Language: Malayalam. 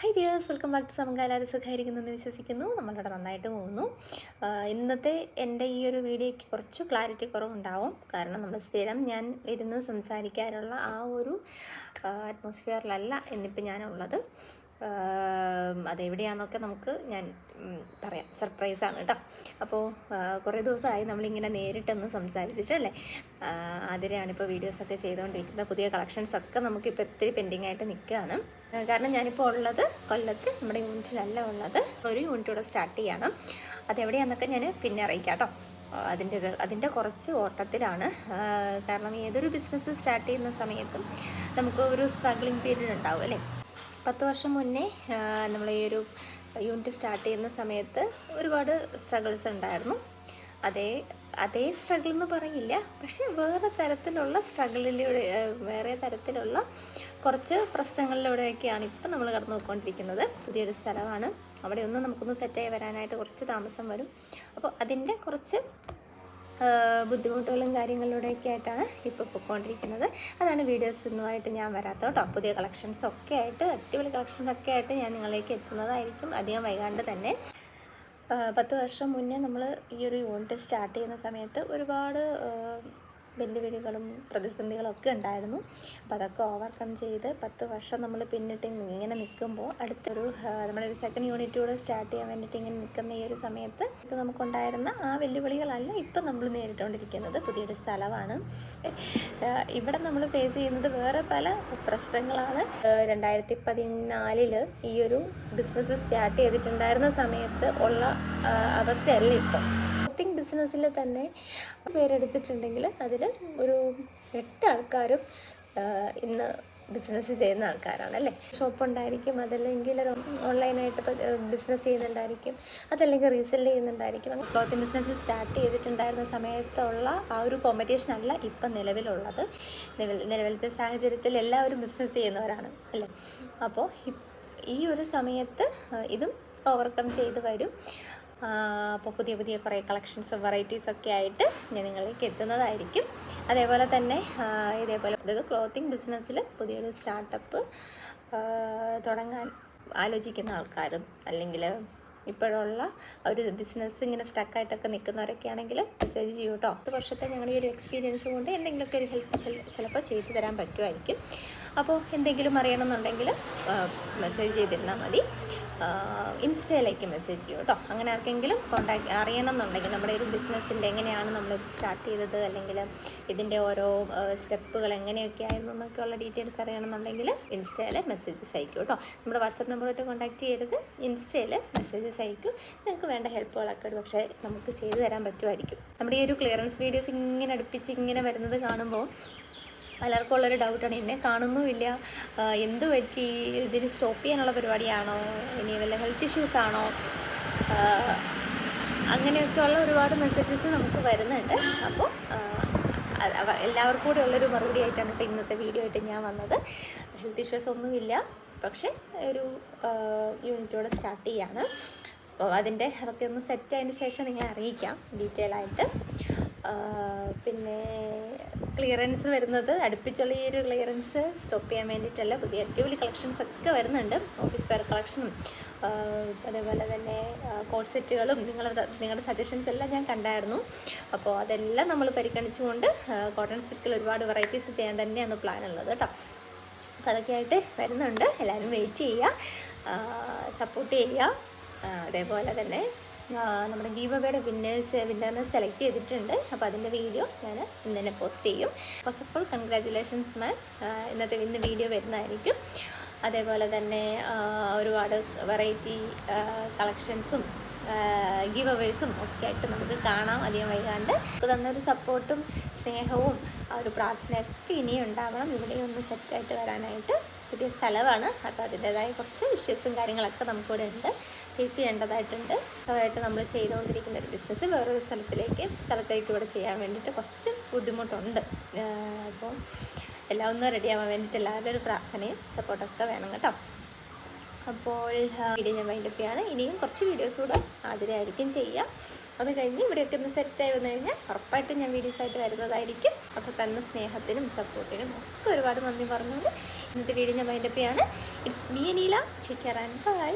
Hi dears welcome back to സമകാലാര സുഖമായിരിക്കുന്നു എന്ന് വിശ്വസിക്കുന്നു. നമ്മളിവിടെ നന്നായിട്ട് പോകുന്നു. ഇന്നത്തെ എന്റെ ഈ ഒരു വീഡിയോയ്ക്ക് കുറച്ച് ക്ലാരിറ്റി കുറവുണ്ടാവും. കാരണം നമ്മൾ സ്ഥിരം ഞാൻ ഇരുന്ന് സംസാരിക്കാറുള്ള ആ ഒരു അറ്റ്മോസ്ഫിയറിലല്ല ഇന്നിപ്പോൾ ഞാനുള്ളത്. അതെവിടെയാണെന്നൊക്കെ നമുക്ക് ഞാൻ പറയാം. സർപ്രൈസാണ് കേട്ടോ അപ്പോൾ കുറേ ദിവസമായി നമ്മളിങ്ങനെ നേരിട്ടൊന്ന് സംസാരിച്ചിട്ടല്ലേ അതിലാണ് ഇപ്പോൾ വീഡിയോസൊക്കെ ചെയ്തുകൊണ്ടിരിക്കുന്നത് പുതിയ കളക്ഷൻസ് ഒക്കെ നമുക്കിപ്പോൾ ഒത്തിരി പെൻഡിങ് ആയിട്ട് നിൽക്കുകയാണ് കാരണം ഞാനിപ്പോൾ ഉള്ളത് കൊല്ലത്ത് നമ്മുടെ യൂണിറ്റിലല്ല ഉള്ളത്. ഒരു യൂണിറ്റ് കൂടെ സ്റ്റാർട്ട് ചെയ്യണം. അതെവിടെയാണെന്നൊക്കെ ഞാൻ പിന്നെ അറിയിക്കാം കേട്ടോ അതിന്റെ അതിന്റെ കുറച്ച് ഓട്ടത്തിലാണ്. കാരണം ഏതൊരു ബിസിനസ് സ്റ്റാർട്ട് ചെയ്യുന്ന സമയത്തും നമുക്ക് ഒരു സ്ട്രഗ്ലിംഗ് പീരീഡ് ഉണ്ടാവും അല്ലേ? പത്ത് വർഷം മുന്നേ നമ്മൾ ഈ ഒരു യൂണിറ്റ് സ്റ്റാർട്ട് ചെയ്യുന്ന സമയത്ത് ഒരുപാട് സ്ട്രഗിൾസ് ഉണ്ടായിരുന്നു. അതേ അതേ സ്ട്രഗിൾ എന്ന് പറയില്ല പക്ഷേ വേറെ തരത്തിലുള്ള സ്ട്രഗിളിലൂടെ വേറെ തരത്തിലുള്ള കുറച്ച് പ്രശ്നങ്ങളിലൂടെയൊക്കെയാണ് ഇപ്പം നമ്മൾ കടന്നു പോയിക്കൊണ്ടിരിക്കുന്നത് പുതിയൊരു സ്ഥലമാണ്. അവിടെ ഒന്നും നമുക്കൊന്ന് സെറ്റായി വരാനായിട്ട് കുറച്ച് താമസം വരും. അപ്പോൾ അതിന്റെ കുറച്ച് ബുദ്ധിമുട്ടുകളും കാര്യങ്ങളിലൂടെയൊക്കെ ആയിട്ടാണ് ഇപ്പോൾ പൊയ്ക്കൊണ്ടിരിക്കുന്നത് അതാണ് വീഡിയോസ് ഒന്നുമായിട്ട് ഞാൻ വരാത്തത് കേട്ടോ. പുതിയ കളക്ഷൻസ് ഒക്കെ ആയിട്ട് അടിപൊളി കളക്ഷൻസൊക്കെ ആയിട്ട് ഞാൻ നിങ്ങളിലേക്ക് എത്തുന്നതായിരിക്കും അധികം വൈകാണ്ട് തന്നെ. പത്ത് വർഷം മുന്നേ നമ്മൾ ഈ ഒരു യൂണിറ്റ് സ്റ്റാർട്ട് ചെയ്യുന്ന സമയത്ത് ഒരുപാട് വെല്ലുവിളികളും പ്രതിസന്ധികളും ഒക്കെ ഉണ്ടായിരുന്നു. അപ്പോൾ അതൊക്കെ ഓവർകം ചെയ്ത് പത്ത് വർഷം നമ്മൾ പിന്നിട്ട് ഇങ്ങനെ നിൽക്കുമ്പോൾ അടുത്തൊരു നമ്മുടെ സെക്കൻഡ് യൂണിറ്റ് കൂടെ സ്റ്റാർട്ട് ചെയ്യാൻ വേണ്ടിയിട്ട് ഇങ്ങനെ നിൽക്കുന്ന ഈ ഒരു സമയത്ത് ഇപ്പോൾ നമുക്കുണ്ടായിരുന്ന ആ വെല്ലുവിളികളല്ല ഇപ്പം നമ്മൾ നേരിട്ടുകൊണ്ടിരിക്കുന്നത് പുതിയൊരു സ്ഥലമാണ്. ഇവിടെ നമ്മൾ ഫേസ് ചെയ്യുന്നത് വേറെ പല പ്രശ്നങ്ങളാണ്. രണ്ടായിരത്തി പതിനാലിൽ ഈ ഒരു ബിസിനസ് സ്റ്റാർട്ട് ചെയ്തിട്ടുണ്ടായിരുന്ന സമയത്ത് ഉള്ള അവസ്ഥയല്ല ഇപ്പം. ബിസിനസ്സിൽ തന്നെ പേരെടുത്തിട്ടുണ്ടെങ്കിൽ അതിൽ ഒരു എട്ട് ആൾക്കാരും ഇന്ന് ബിസിനസ് ചെയ്യുന്ന ആൾക്കാരാണ് അല്ലേ? ഷോപ്പ് ഉണ്ടായിരിക്കും അതല്ലെങ്കിൽ ഓൺലൈനായിട്ട് ബിസിനസ് ചെയ്യുന്നുണ്ടായിരിക്കും അതല്ലെങ്കിൽ റീസെൽ ചെയ്യുന്നുണ്ടായിരിക്കും. ക്ലോത്തിങ് ബിസിനസ് സ്റ്റാർട്ട് ചെയ്തിട്ടുണ്ടായിരുന്ന സമയത്തുള്ള ആ ഒരു കോമ്പറ്റീഷൻ അല്ല ഇപ്പം നിലവിലുള്ളത്. നിലവിലത്തെ സാഹചര്യത്തിൽ എല്ലാവരും ബിസിനസ് ചെയ്യുന്നവരാണ് അല്ലേ? അപ്പോൾ ഈ ഒരു സമയത്ത് ഇതും ഓവർകം ചെയ്ത് വരും. അപ്പോൾ പുതിയ പുതിയ കുറേ കളക്ഷൻസ് വെറൈറ്റീസ് ഒക്കെ ആയിട്ട് ഞാൻ നിങ്ങളിലേക്ക് എത്തുന്നതായിരിക്കും. അതേപോലെ തന്നെ ഇതേപോലെ അതായത് ക്ലോത്തിങ് ബിസിനസ്സിൽ പുതിയൊരു സ്റ്റാർട്ടപ്പ് തുടങ്ങാൻ ആലോചിക്കുന്ന ആൾക്കാരും അല്ലെങ്കിൽ ഇപ്പോഴുള്ള ഒരു ബിസിനസ് ഇങ്ങനെ സ്റ്റക്കായിട്ടൊക്കെ നിൽക്കുന്നവരൊക്കെ ആണെങ്കിൽ മെസ്സേജ് ചെയ്യൂ കേട്ടോ പത്ത് വർഷത്തെ ഈ ഒരു എക്സ്പീരിയൻസ് കൊണ്ട് എന്തെങ്കിലുമൊക്കെ ഒരു ഹെൽപ്പ് ചിലപ്പോൾ ചെയ്തു തരാൻ പറ്റുമായിരിക്കും. അപ്പോൾ എന്തെങ്കിലും അറിയണമെന്നുണ്ടെങ്കിൽ മെസ്സേജ് ചെയ്തിരുന്നാൽ മതി. ഇൻസ്റ്റയിലേക്ക് മെസ്സേജ് ചെയ്യൂ കേട്ടോ അങ്ങനെ ആർക്കെങ്കിലും കോണ്ടാക്ട് അറിയണമെന്നുണ്ടെങ്കിൽ നമ്മുടെ ഒരു ബിസിനസ്സിന്റെ എങ്ങനെയാണ് നമ്മൾ സ്റ്റാർട്ട് ചെയ്തത് അല്ലെങ്കിൽ ഇതിന്റെ ഓരോ സ്റ്റെപ്പുകൾ എങ്ങനെയൊക്കെ ആയിരുന്നു എന്നൊക്കെയുള്ള ഡീറ്റെയിൽസ് അറിയണമെന്നുണ്ടെങ്കിൽ ഇൻസ്റ്റയിൽ മെസ്സേജസ് അയക്കൂ കേട്ടോ. നമ്മുടെ വാട്സപ്പ് നമ്പറായിട്ട് കോൺടാക്ട് ചെയ്യരുത്. ഇൻസ്റ്റയിൽ മെസ്സേജസ് ആയിരിക്കും നിങ്ങൾക്ക് വേണ്ട ഹെൽപ്പുകളൊക്കെ ഒരു പക്ഷേ നമുക്ക് ചെയ്തു തരാൻ പറ്റുമായിരിക്കും. നമ്മുടെ ഈ ഒരു ക്ലിയറൻസ് വീഡിയോസ് ഇങ്ങനെ അടുപ്പിച്ച് ഇങ്ങനെ വരുന്നത് കാണുമ്പോൾ പലർക്കും ഉള്ളൊരു ഡൗട്ടാണ് എന്നെ കാണുന്നുമില്ല. എന്തു പറ്റി? ഇതിന് സ്റ്റോപ്പ് ചെയ്യാനുള്ള പരിപാടിയാണോ? ഇനി വല്ല ഹെൽത്ത് ഇഷ്യൂസ് ആണോ? അങ്ങനെയൊക്കെയുള്ള ഒരുപാട് മെസ്സേജസ് നമുക്ക് വരുന്നുണ്ട്. അപ്പോൾ എല്ലാവർക്കും കൂടെ ഉള്ളൊരു മറുപടി ആയിട്ടാണ് കേട്ടോ ഇന്നത്തെ വീഡിയോ ആയിട്ട് ഞാൻ വന്നത്. ഹെൽത്ത് ഇഷ്യൂസ് ഒന്നുമില്ല. പക്ഷേ ഒരു യൂണിറ്റോടെ സ്റ്റാർട്ട് ചെയ്യാണ്. അപ്പോൾ അതിന്റെ അതൊക്കെ ഒന്ന് സെറ്റ് ആയതിന് ശേഷം നിങ്ങളെ അറിയിക്കാം ഡീറ്റെയിൽ ആയിട്ട്. പിന്നെ ക്ലിയറൻസ് വരുന്നത് അടുപ്പിച്ചുള്ള ഈ ഒരു ക്ലിയറൻസ് സ്റ്റോപ്പ് ചെയ്യാൻ വേണ്ടിയിട്ടല്ല. പുതിയ അടിപൊളി കളക്ഷൻസ് ഒക്കെ വരുന്നുണ്ട്. ഓഫീസ് വെയർ കളക്ഷനും അതേപോലെ തന്നെ കോഡ് സെറ്റുകളും നിങ്ങൾ നിങ്ങളുടെ സജഷൻസ് എല്ലാം ഞാൻ കണ്ടായിരുന്നു. അപ്പോൾ അതെല്ലാം നമ്മൾ പരിഗണിച്ചുകൊണ്ട് കോട്ടൺ സിൽക്കിൽ ഒരുപാട് വെറൈറ്റീസ് ചെയ്യാൻ തന്നെയാണ് പ്ലാൻ ഉള്ളത് കേട്ടോ അപ്പോൾ അതൊക്കെ ആയിട്ട് വരുന്നുണ്ട്. എല്ലാവരും വെയിറ്റ് ചെയ്യുക. സപ്പോർട്ട് ചെയ്യുക. അതേപോലെ തന്നെ നമ്മുടെ ഗീവ് വിന്നേഴ്സ് വിന്നറിനെ സെലക്ട് ചെയ്തിട്ടുണ്ട്. അപ്പോൾ അതിന്റെ വീഡിയോ ഞാൻ ഇന്ന് തന്നെ പോസ്റ്റ് ചെയ്യും. First of all congratulations ma'am ഇന്നത്തെ ഇന്ന് വീഡിയോ വരുന്നതായിരിക്കും. അതേപോലെ തന്നെ ഒരുപാട് വെറൈറ്റി കളക്ഷൻസും ഗീവ് അവേഴ്സും ഒക്കെ ആയിട്ട് നമുക്ക് കാണാം. അധികം വൈകാണ്ട്. തന്നൊരു സപ്പോർട്ടും സ്നേഹവും ആ ഒരു പ്രാർത്ഥനയൊക്കെ ഇനിയും ഉണ്ടാവണം. ഇവിടെയും ഒന്ന് സെറ്റായിട്ട് വരാനായിട്ട് പുതിയ സ്ഥലമാണ്. അപ്പോൾ അതിന്റെതായ കുറച്ച് വിഷയസും കാര്യങ്ങളൊക്കെ നമുക്കിവിടെ ഉണ്ട്. ഫേസ് ചെയ്യേണ്ടതായിട്ടുണ്ട്. അതായിട്ട് നമ്മൾ ചെയ്തുകൊണ്ടിരിക്കുന്ന ഒരു ബിസിനസ് വേറൊരു സ്ഥലത്തിലേക്ക് സ്ഥലത്തേക്ക് ഇവിടെ ചെയ്യാൻ വേണ്ടിയിട്ട് കുറച്ച് ബുദ്ധിമുട്ടുണ്ട്. അപ്പോൾ എല്ലാം ഒന്ന് റെഡിയാവാൻ വേണ്ടിയിട്ട് എല്ലാവരുടെ ഒരു പ്രാർത്ഥനയും സപ്പോർട്ടൊക്കെ വേണം കേട്ടോ. അപ്പോൾ വീഡിയോ ഞാൻ വൈൻഡപ്പിയാണ് ഇനിയും കുറച്ച് വീഡിയോസ് കൂടെ ആതിരായിരിക്കും ചെയ്യുക അത് കഴിഞ്ഞ് ഇവിടെയൊക്കെ ഒന്ന് സെറ്റായി വന്നു കഴിഞ്ഞാൽ ഉറപ്പായിട്ടും ഞാൻ വീഡിയോസായിട്ട് വരുന്നതായിരിക്കും. അപ്പോൾ തന്ന സ്നേഹത്തിനും സപ്പോർട്ടിനും ഒക്കെ ഒരുപാട് നന്ദി പറഞ്ഞുകൊണ്ട് ഇന്നത്തെ വീഡിയോ ഞാൻ wind up it's be Aneela. Take care and bye